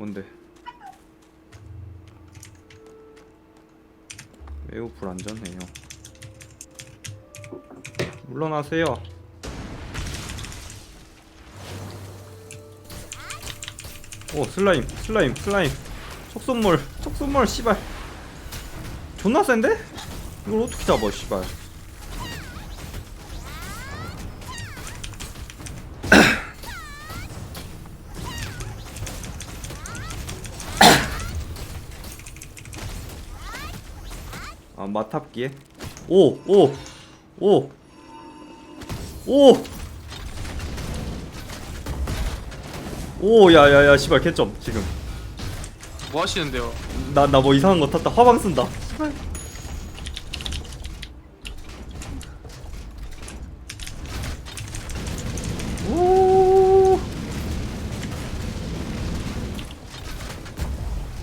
뭔데? 매우 불안전해요. 물러나세요. 오 슬라임 슬라임 슬라임 촉손몰 촉손몰 씨발 존나 센데? 이걸 어떻게 잡아 씨발 아 마탑기에 오! 오! 오! 오! 오 야야야 씨발 개점 지금 뭐 하시는데요? 나 나 뭐 이상한 거 탔다 화방 쓴다 오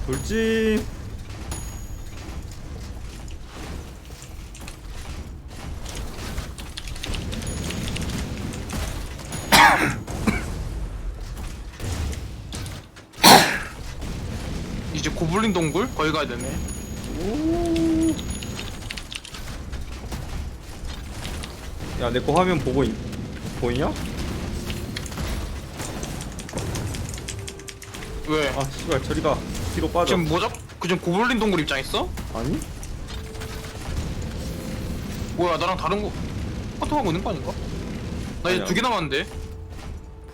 돌진 이제 고블린 동굴? 거기 가야 되네. 야 내 거 화면 보고 있, 보이냐? 왜? 아 씨발 저리가 뒤로 빠져 지금 뭐 잡? 그 지금 고블린 동굴 입장 있어? 아니? 뭐야 나랑 다른 거 카톡하고 있는 거 아닌가? 나 이제 아니야. 두 개 남았는데.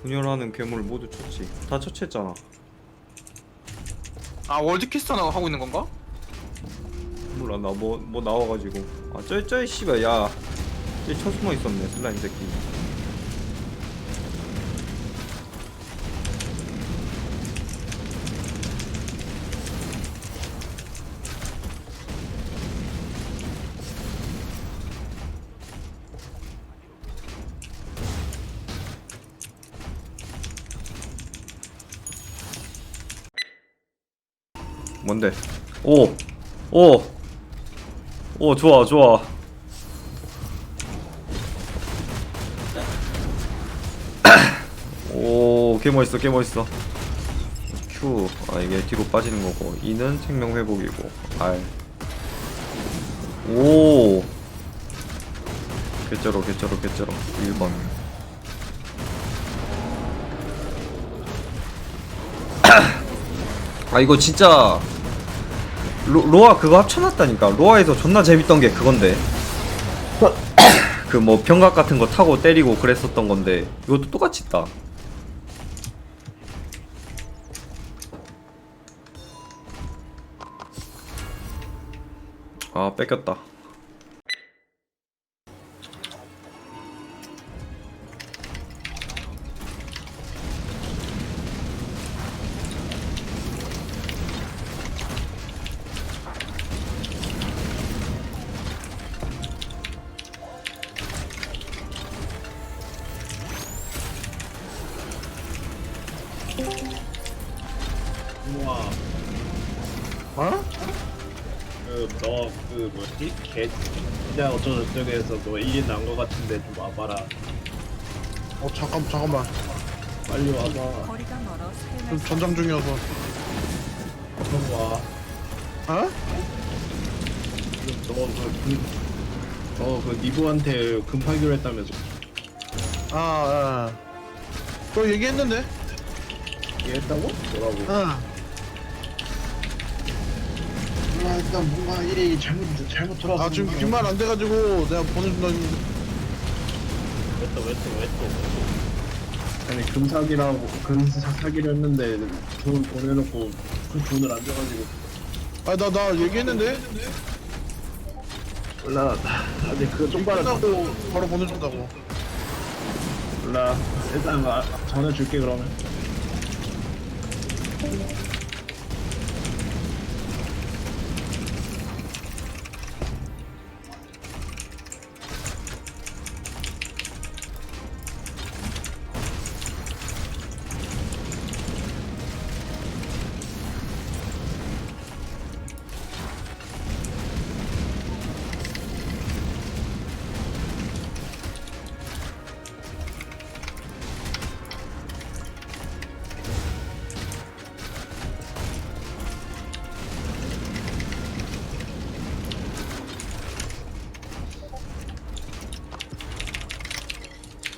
분열하는 괴물 모두 처치 다 처치했잖아 아 월드 퀘스트 하나 하고 있는 건가? 몰라 나 뭐 뭐 나와가지고. 아 쩌이쩌이 씨발 야쟤 쳐숨어 있었네 슬라임 새끼 뭔데? 오! 오! 오 좋아 좋아 오 개 멋있어 개 멋있어 Q 아 이게 뒤로 빠지는 거고 E는 생명 회복이고 R 오 개쩔어 개쩔어 개쩔어 1번 아 이거 진짜 로, 로아 그거 합쳐놨다니까. 로아에서 존나 재밌던 게 그건데. 그 뭐 병각 같은 거 타고 때리고 그랬었던 건데 이것도 똑같이 있다. 아 뺏겼다 우와 어? 그너 그 뭐지? 개 진짜 어쩌고 저쩌고해서 너 1인 난거 같은데 좀 와봐라 어 잠깐 잠깐만 빨리 와봐 거리가 멀어 좀 사용할 전장 중이어서 그럼 와 어? 너그 니브한테 금파기로 했다면서 아, 아. 저 얘기했는데? 얘했다고? 뭐라고? 응. 아 일단 뭔가 일이 잘못 잘못 돌아서 아 지금 뒷말 안 돼가지고 내가 보내준다 했는데 왜 또 왜 또 왜 또? 아니 금사기라고 금사기로 했는데 돈 보내놓고 그 돈을 안 줘가지고 아나 나 얘기했는데 몰라 아니 그거 좀 봐라 끝나고 바로 보내준다고 몰라 일단 아, 전화 줄게 그러면 Thank you.